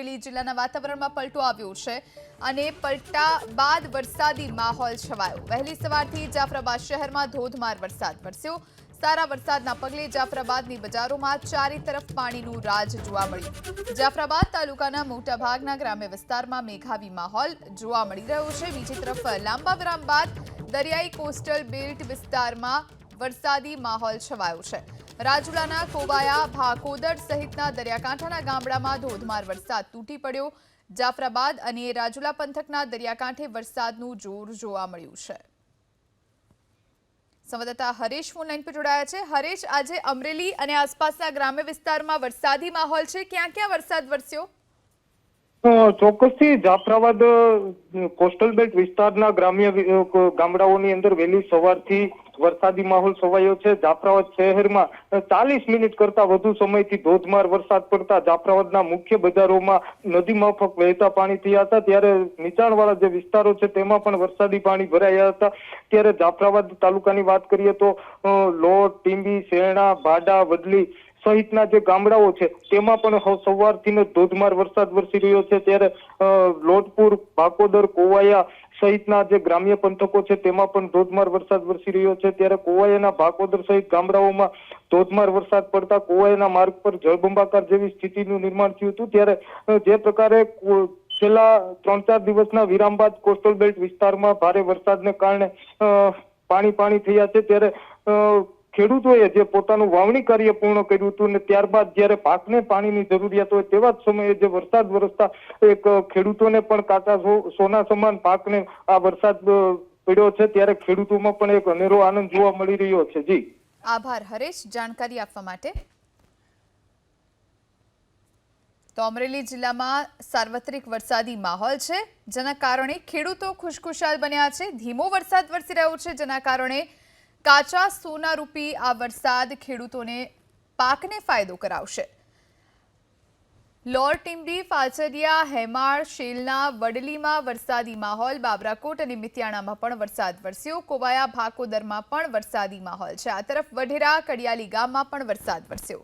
અમરેલી જિલ્લાના વાતાવરણમાં પલટો આવ્યો છે અને પલટા બાદ વરસાદી માહોલ છવાયો. વહેલી સવારથી જાફરાબાદ શહેરમાં ધોધમાર વરસાદ વરસ્યો. સારા વરસાદના પગલે જાફરાબાદની બજારોમાં ચારે તરફ પાણીનું રાજ જોવા મળ્યું. જાફરાબાદ તાલુકાના મોટાભાગના ગ્રામ્ય વિસ્તારમાં મેઘાવી માહોલ જોવા મળી રહ્યો છે. બીજી તરફ લાંબા વિરામ બાદ દરિયાઈ કોસ્ટલ બેલ્ટ વિસ્તારમાં વરસાદી માહોલ છવાયો છે. રાજુલાના કોબાયા, ભાકોદર સહિતના દરિયાકાંઠાના ગામડામાં ધોધમાર વરસાદ તૂટી પડ્યો. જાફરાબાદ અને રાજુલા પંથકના દરિયાકાંઠે વરસાદનું જોર જોવા મળ્યું છે. સંવાદદાતા હરેશ ફોન લાઈન પર જોડાયા છે. હરેશ, આજે અમરેલી અને આસપાસના ગ્રામ્ય વિસ્તારમાં વરસાદી માહોલ છે. ક્યાં ક્યાં વરસાદ વરસ્યો? ચોક્કસથી જાફરાબાદ કોસ્ટલ બેલ્ટ વિસ્તારના ગ્રામ્ય ગામડાઓની અંદર વહેલી સવારથી વરસાદી માહોલ છવાયો છે. જાફરાબાદ શહેરમાં ચાલીસ મિનિટ કરતા વધુ સમયથી ધોધમાર વરસાદ પડતા જાફરાબાદના મુખ્ય બજારોમાં નદી માફક વહેતા પાણી થયા હતા. ત્યારે નીચાણવાળા જે વિસ્તારો છે તેમાં પણ વરસાદી પાણી ભરાયા હતા. ત્યારે જાફરાબાદ તાલુકાની વાત કરીએ તો લોટ, ટીંબી, શેરણા, ભાડા, વડલી સહિતના જે ગામડાઓ છે, તેમાં પણ સવારથી ધોધમાર વરસાદ વરસી રહ્યો છે. ત્યારે લોટપુર, ભાકોદર, કોવાયા સહિતના જે ગ્રામ્ય પંથકો છે, તેમાં પણ ધોધમાર વરસાદ વરસી રહ્યો છે. ત્યારે કોવાયાના ભાકોદર સહિત ગામડાઓમાં ધોધમાર વરસાદ પડતા કોવાયાના માર્ગ પર જળબંબાકાર જેવી સ્થિતિનું નિર્માણ થયું હતું. ત્યારે જે પ્રકારે છેલ્લા ત્રણ ચાર દિવસના વિરામ બાદ કોસ્ટલ બેલ્ટ વિસ્તારમાં ભારે વરસાદને કારણે પાણી પાણી થયા છે. ત્યારે ખેડૂતોએ જે પોતાનું વાવણી કાર્ય પૂર્ણ કર્યું હતું ને ત્યારબાદ જ્યારે પાકને પાણીની જરૂરિયાત હોય તેવા જ સમયે જે વરસાદ વરસતા એક ખેડૂતોને પણ કાચા સોના સમાન પાકને આ વરસાદ પડ્યો છે ત્યારે ખેડૂતોમાં પણ એક અનેરો આનંદ જોવા મળી રહ્યો છે. જી. આભાર, હરેશ. જાણકારી આપવા માટે. તો અમરેલી જિલ્લામાં સાર્વત્રિક વરસાદી માહોલ છે, જેના કારણે ખેડૂતો ખુશખુશાલ બન્યા છે. ધીમો વરસાદ વરસી રહ્યો છે, જેના કારણે કાચા સોના રૂપી આ વરસાદ ખેડૂતોને પાકને ફાયદો કરાવશે. લોર ટીમ્બી ફાચરિયા હેમાળ, શેલના, વડલીમાં વરસાદી માહોલ, બાબરાકોટ અને મિતિયાણામાં પણ વરસાદ વરસ્યો. કોવાયા, ભાકોદરમાં પણ વરસાદી માહોલ છે. આ તરફ વઢેરા, કડિયાલી ગામમાં પણ વરસાદ વરસ્યો.